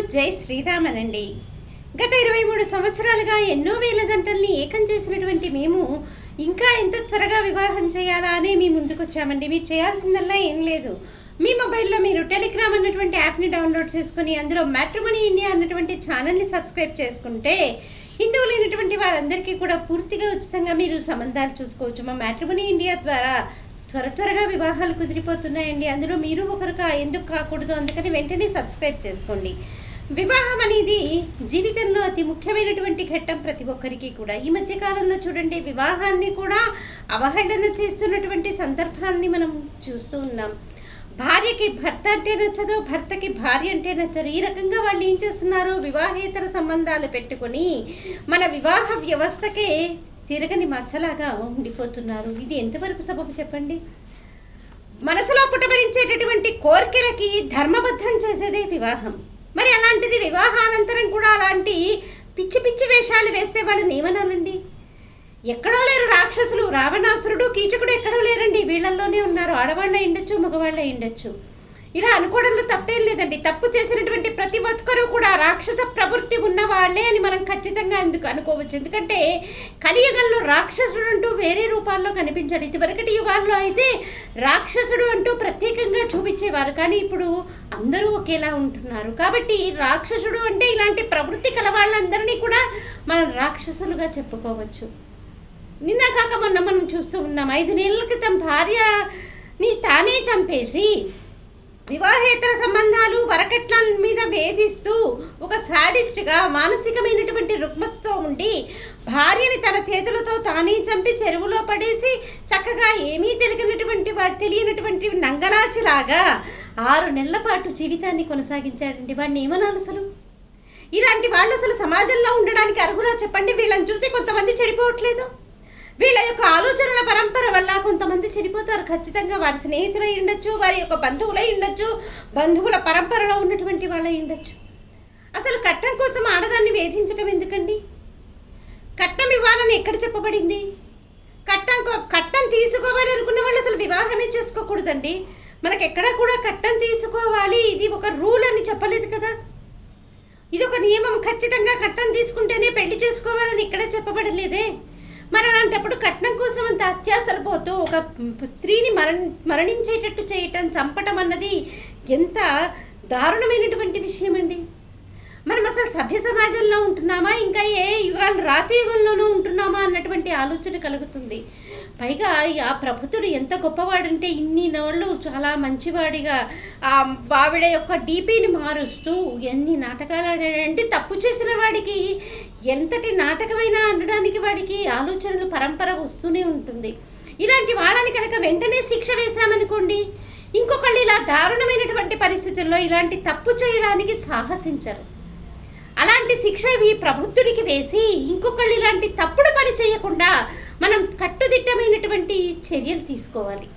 జై శ్రీరామనండి. గత ఇరవై మూడు సంవత్సరాలుగా ఎన్నో వేల జంటల్ని ఏకం చేసినటువంటి మేము ఇంకా ఎంత త్వరగా వివాహం చేయాలా అని మీ ముందుకొచ్చామండి. మీరు చేయాల్సిందల్లా ఏం లేదు. మీ మొబైల్లో మీరు టెలిగ్రామ్ అన్నటువంటి యాప్ని డౌన్లోడ్ చేసుకుని అందులో మ్యాట్రిమనీ ఇండియా అన్నటువంటి ఛానల్ని సబ్స్క్రైబ్ చేసుకుంటే హిందువు లేనటువంటి వారందరికీ కూడా పూర్తిగా ఉచితంగా మీరు సంబంధాలు చూసుకోవచ్చు. మా మ్యాట్రిమనీ ఇండియా ద్వారా త్వర త్వరగా వివాహాలు కుదిరిపోతున్నాయండి. అందులో మీరు ఒకరు ఎందుకు కాకూడదు? అందుకని వెంటనే సబ్స్క్రైబ్ చేసుకోండి. వివాహం అనేది జీవితంలో అతి ముఖ్యమైనటువంటి ఘట్టం ప్రతి ఒక్కరికి కూడా. ఈ మధ్య కాలంలో చూడండి వివాహాన్ని కూడా అవహేళన చేస్తున్నటువంటి సందర్భాన్ని మనం చూస్తూ ఉన్నాం. భార్యకి భర్త అంటే నచ్చదు భర్తకి భార్య అంటే నచ్చదు. ఈ రకంగా వాళ్ళు ఏం చేస్తున్నారు? వివాహేతర సంబంధాలు పెట్టుకొని మన వివాహ వ్యవస్థకే తిరగని మచ్చలాగా ఉండిపోతున్నారు. ఇది ఎంతవరకు సబబు చెప్పండి? మనసులో పుటమరించేటటువంటి కోరికలకి ధర్మబద్ధం చేసేదే వివాహం. మరి అలాంటిది వివాహానంతరం కూడా అలాంటి పిచ్చి పిచ్చి వేషాలు వేస్తే వాళ్ళని ఏమనాలండి? ఎక్కడో లేరు రాక్షసులు రావణాసురుడు కీచకుడు ఎక్కడో లేరండి. వీళ్ళల్లోనే ఉన్నారు. ఆడవాళ్ళ ఉండొచ్చు మగవాళ్ళ ఉండొచ్చు. ఇలా అనుకోవడంలో తప్పేం లేదండి. తప్పు చేసినటువంటి ప్రతి ఒక్కరూ కూడా రాక్షస ప్రవృత్తి ఉన్న వాళ్ళే అని మనం ఖచ్చితంగా ఎందుకు అనుకోవచ్చు? ఎందుకంటే కలియుగంలో రాక్షసుడు అంటూ వేరే రూపాల్లో కనిపించాడు. ఇదివరకటి యుగాల్లో అయితే రాక్షసుడు అంటూ ప్రత్యేకంగా చూపించేవారు. కానీ ఇప్పుడు అందరూ ఒకేలా ఉంటున్నారు. కాబట్టి రాక్షసుడు అంటే ఇలాంటి ప్రవృత్తి కల వాళ్ళందరినీ కూడా మనం రాక్షసులుగా చెప్పుకోవచ్చు. నిన్న కాక మొన్న మనం చూస్తూ ఉన్నాం. ఐదు నెలల క్రితం భార్యని తానే చంపేసి వివాహేతర సంబంధాలు వరకట్నాల మీద వేధిస్తూ ఒక సాడిస్ట్గా మానసికమైనటువంటి రుగ్మతతో ఉండి భార్యని తన చేతులతో తానే చంపి చెరువులో పడేసి చక్కగా ఏమీ తెలియనటువంటి వాడు తెలియనటువంటి నంగలాచిలాగా ఆరు నెలల పాటు జీవితాన్ని కొనసాగించాడండి వాడిని ఏమనాలి అసలు? ఇలాంటి వాళ్ళు అసలు సమాజంలో ఉండడానికి అర్హులా చెప్పండి? వీళ్ళని చూసి కొంతమంది చెడిపోవట్లేదు. వీళ్ళ యొక్క ఆలోచనల పరం కొంతమంది చెడిపోతారు ఖచ్చితంగా వారి స్నేహితులై ఉండొచ్చు వారి యొక్క బంధువులై ఉండొచ్చు బంధువుల పరంపరలో ఉన్నటువంటి వాళ్ళై ఉండొచ్చు. అసలు కట్నం కోసం ఆడదాన్ని వేధించడం ఎందుకండి? కట్నం ఇవ్వాలని ఎక్కడ చెప్పబడింది? కట్నం కట్టం కట్నం తీసుకోవాలి అనుకున్న వాళ్ళు అసలు వివాహమే చేసుకోకూడదండి. మనకి ఎక్కడ కూడా కట్నం తీసుకోవాలి. ఇది ఒక రూల్ అని చెప్పలేదు కదా. ఇది ఒక నియమం. ఖచ్చితంగా కట్నం తీసుకుంటేనే పెళ్ళి చేసుకోవాలని ఇక్కడ చెప్పబడలేదే. మరి అలాంటప్పుడు కట్నం కోసం అంత అత్యాసలు పోతూ ఒక స్త్రీని మరణి మరణించేటట్టు చేయటం చంపటం అన్నది ఎంత దారుణమైనటువంటి విషయం అండి మనం అసలు సభ్య సమాజంలో ఉంటున్నామా? ఇంకా ఏ యుగాలు రాతి యుగంలోనూ ఉంటున్నామా అన్నటువంటి ఆలోచన కలుగుతుంది. పైగా ఆ ప్రభుత్వుడు ఎంత గొప్పవాడంటే ఇన్ని నోళ్ళు చాలా మంచివాడిగా ఆ బావిడ యొక్క డీపీని మారుస్తూ ఎన్ని నాటకాలు ఆడాడంటే తప్పు చేసిన వాడికి ఎంతటి నాటకమైనా అనడానికి వాడికి ఆలోచనలు పరంపర వస్తూనే ఉంటుంది. ఇలాంటి వాళ్ళని కనుక వెంటనే శిక్ష వేశామనుకోండి ఇంకొకళ్ళు ఇలా దారుణమైనటువంటి పరిస్థితుల్లో ఇలాంటి తప్పు చేయడానికి సాహసించరు. అలాంటి శిక్ష ఈ ప్రబుద్ధుడికి వేసి ఇంకొకళ్ళు ఇలాంటి తప్పుడు పని చేయకుండా మనం కట్టుదిట్టమైనటువంటి చర్యలు తీసుకోవాలి.